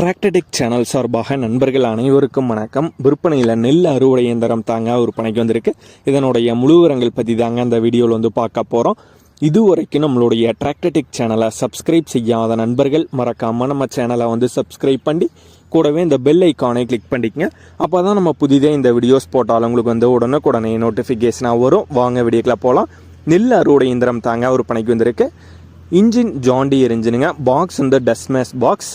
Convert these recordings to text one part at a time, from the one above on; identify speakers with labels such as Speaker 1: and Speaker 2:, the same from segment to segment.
Speaker 1: டிராக்டடிக் channel சார்பாக நண்பர்கள் அனைவருக்கும் வணக்கம். விற்பனையில் நெல் அறுவடை இயந்திரம் தாங்க விற்பனைக்கு வந்திருக்கு. இதனுடைய முழுவரங்கள் பற்றி தாங்க அந்த வீடியோவில் வந்து பார்க்க போகிறோம் இதுவரைக்கும் நம்மளுடைய டிராக்டடிக் சேனலை சப்ஸ்கிரைப் செய்யாத நண்பர்கள் மறக்காமல் நம்ம சேனலை வந்து சப்ஸ்கிரைப் பண்ணி கூடவே இந்த பெல் ஐக்கானை கிளிக் பண்ணிக்கங்க. அப்போ தான் நம்ம புதிதாக இந்த வீடியோஸ் போட்டாலும் உங்களுக்கு வந்து உடனுக்குடனே நோட்டிஃபிகேஷனாக வரும். வாங்க வீடியோக்கில் போகலாம் நெல் அறுவடை இயந்திரம் தாங்க விற்பனைக்கு வந்திருக்கு. இன்ஜின் ஜாண்டியர் இன்ஜினுங்க பாக்ஸ் வந்து டஸ்மேஸ் பாக்ஸ்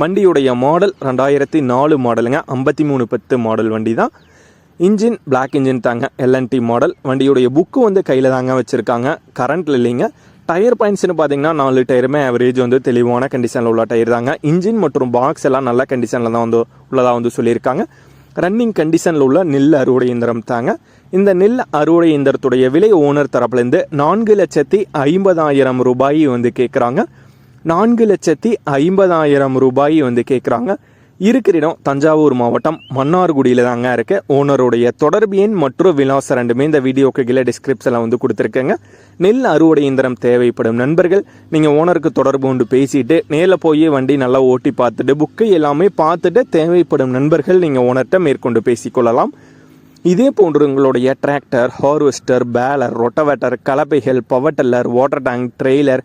Speaker 1: வண்டியுடைய மாடல் ரெண்டாயிரத்தி நாலு மாடலுங்க ஐம்பத்தி மூணு பத்து மாடல் வண்டி தான் இன்ஜின் பிளாக் இன்ஜின் தாங்க எல்என்டி மாடல் வண்டியுடைய புக்கு வந்து கையில் தாங்க வச்சுருக்காங்க. கரண்ட்டில் இல்லைங்க. டயர் பாயிண்ட்ஸ்னு பார்த்தீங்கன்னா நாலு டயருமே ஆவரேஜ் வந்து தெளிவான கண்டிஷனில் உள்ள டயர் தாங்க. இன்ஜின் மற்றும் பாக்ஸ் எல்லாம் நல்ல கண்டிஷனில் தான் வந்து உள்ளதாக வந்து சொல்லியிருக்காங்க. ரன்னிங் கண்டிஷனில் உள்ள நெல் அறுவடை இயந்திரம் தாங்க. இந்த நெல் அறுவடை இயந்திரத்துடைய விலை ஓனர் தரப்புலேருந்து நான்கு லட்சத்தி ஐம்பதாயிரம் ரூபாய் வந்து கேட்குறாங்க நான்கு லட்சத்தி ஐம்பதாயிரம் ரூபாய் வந்து கேட்குறாங்க இருக்கிற இடம் தஞ்சாவூர் மாவட்டம் மன்னார்குடியில் தாங்க இருக்கு. ஓனருடைய தொடர்பு எண் மற்றும் விலாசம் ரெண்டுமே இந்த வீடியோக்கு கீழே டிஸ்கிரிப்ஷனில் வந்து கொடுத்துருக்கேங்க. நெல் அறுவடை இயந்திரம் தேவைப்படும் நண்பர்கள் நீங்கள் ஓனருக்கு தொடர்பு கொண்டு பேசிட்டு நேரில் போய் வண்டி நல்லா ஓட்டி பார்த்துட்டு புக்கு எல்லாமே பார்த்துட்டு தேவைப்படும் நண்பர்கள் நீங்கள் ஓனர்கிட்ட மேற்கொண்டு பேசிக்கொள்ளலாம். இதே போன்று உங்களுடைய tractor harvester baler rotavator கலப்பைகள் power tiller water tank trailer